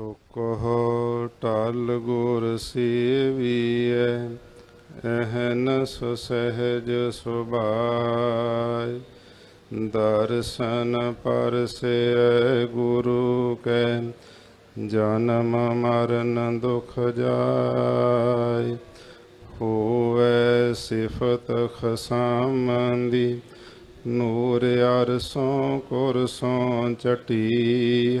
ਸੋ ਕਹੋ ਟਲ ਗੁਰ ਸੇਵੀਐ, ਅਹਨ ਸੋ ਸਹਿਜ ਸੁਭਾਇ। ਦਰਸ਼ਨ ਪਰਸੈ ਗੁਰੂ ਕੈ, ਜਨਮ ਮਰਨ ਦੁਖ ਜਾਇ। ਹੋਵੇ ਸਿਫਤ ਖਸਾਮੰਦੀ, ਨੂਰ ਅਰਸੋਂ ਕੁਰਸੋਂ ਚਟੀ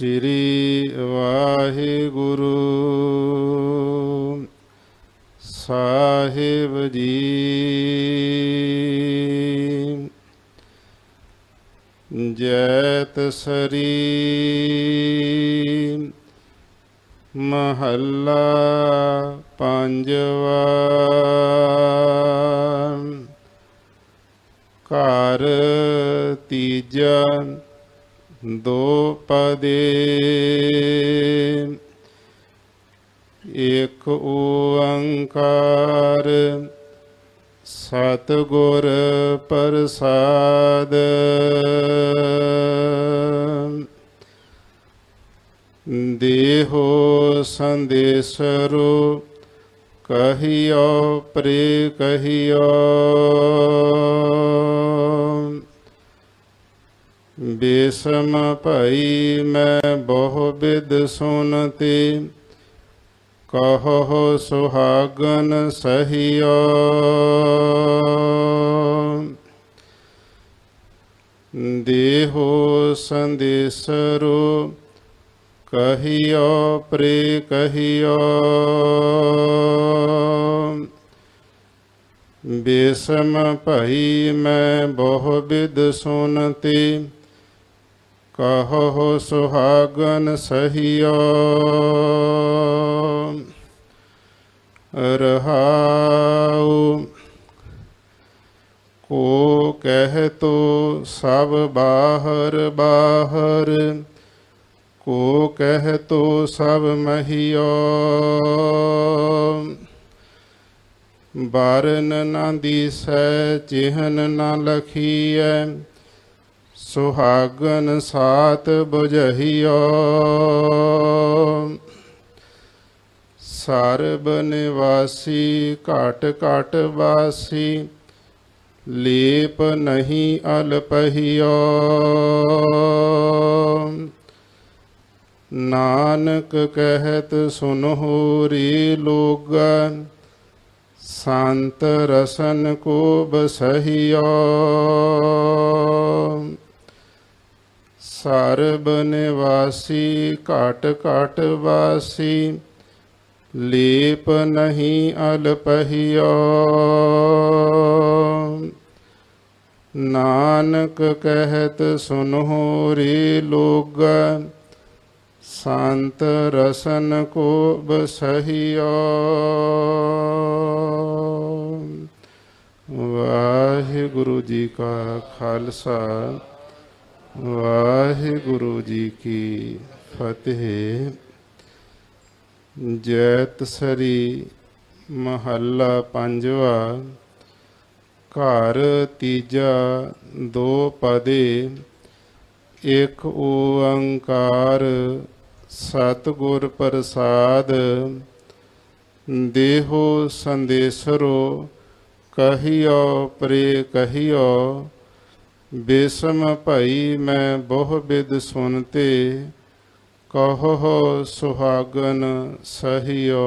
ਸ੍ਰੀ ਵਾਹਿਗੁਰੂ। ਸਾਹਿਬ ਜੀ। ਜੈਤ ਸਰੀ ਮਹੱਲਾ ਪੰਜਵਾ। ਘਰ ਤੀਜਾ ਦੋ ਪਦੇ। ਇਕ ਓੰਕਾਰ ਸਤਿਗੁਰ ਪ੍ਰਸਾਦ। ਦੇਹੋ ਸੰਦੇਸਰੋ ਕਹੀਓ ਪ੍ਰੇ ਕਹੀਓ। ਬੇਸਮ ਭਈ ਮੈਂ ਬਹੁ ਬਿਦ ਸੁਨਤੀ। ਕਹੋ ਸੁਹਾਗਨ ਸਹੀਓ। ਦੇਹੋ ਸੰਦੇਸਰੋ ਕਹੀਓ, ਪ੍ਰੇ ਕਹੀਓ। ਬੇਸਮ ਭਈ ਮੈਂ ਬਹੁ ਬਿਦ ਸੁਨਤੀ। ਕਹੋ ਸੁਹਾਗਨ ਸਹੀਓ। ਰਹਾਉ, ਕੋ ਕਹਿ ਤੋ ਸਭ ਬਾਹਰ ਬਾਹਰ, ਕੋ ਕਹਿ ਤੋ ਸਭ ਮਹੀਓ। ਬਾਰਨ ਨਾ ਦੀਸੈ ਚਿਹਨ ਨਾ ਲਖੀਐ ਸੁਹਾਗਨ ਸਾਤ ਬੁਝਹੀਓ। ਸਰਬ ਨਿਵਾਸੀ, ਘਟ ਘਟ ਵਾਸੀ, ਲੇਪ ਨਹੀਂ ਅਲਪਹੀਓ ਨਾਨਕ ਕਹਿਤ ਸੁਨਹੁ ਰੇ ਲੋਗਾ, ਸੰਤ ਰਸਨ ਕੋ ਬਸਹੀਓ ਸਰਬ ਨਿਵਾਸੀ ਘਟ ਘਟ ਵਾਸੀ, ਲੇਪ ਨਹੀਂ ਅਲਪਹੀਓ ਨਾਨਕ ਕਹਿਤ ਸੁਨਹੁ ਰੇ ਲੋਗ, ਸੰਤ ਰਸਨ ਕੋ ਬਸਹੀਓ ਵਾਹਿਗੁਰੂ ਜੀ ਕਾ ਖਾਲਸਾ। ਵਾਹਿਗੁਰੂ ਜੀ ਕੀ ਫਤਿਹ। ਜੈਤ ਸਰੀ ਮਹੱਲਾ ਪੰਜਵਾ, ਘਰ ਤੀਜਾ ਦੋ ਪਦੇ, ਇਕ ਓੰਕਾਰ ਸਤਿਗੁਰ ਪ੍ਰਸਾਦ, ਦੇਹੋ ਸੰਦੇਸਰੋ, ਕਹੀਓ ਪ੍ਰੇ ਕਹੀਓ ਬੇਸਮ ਭਈ ਮੈਂ ਬਹੁ ਬਿਦ ਸੁਨਤੇ ਕਹੋ ਸੁਹਾਗਨ ਸਹਿਓ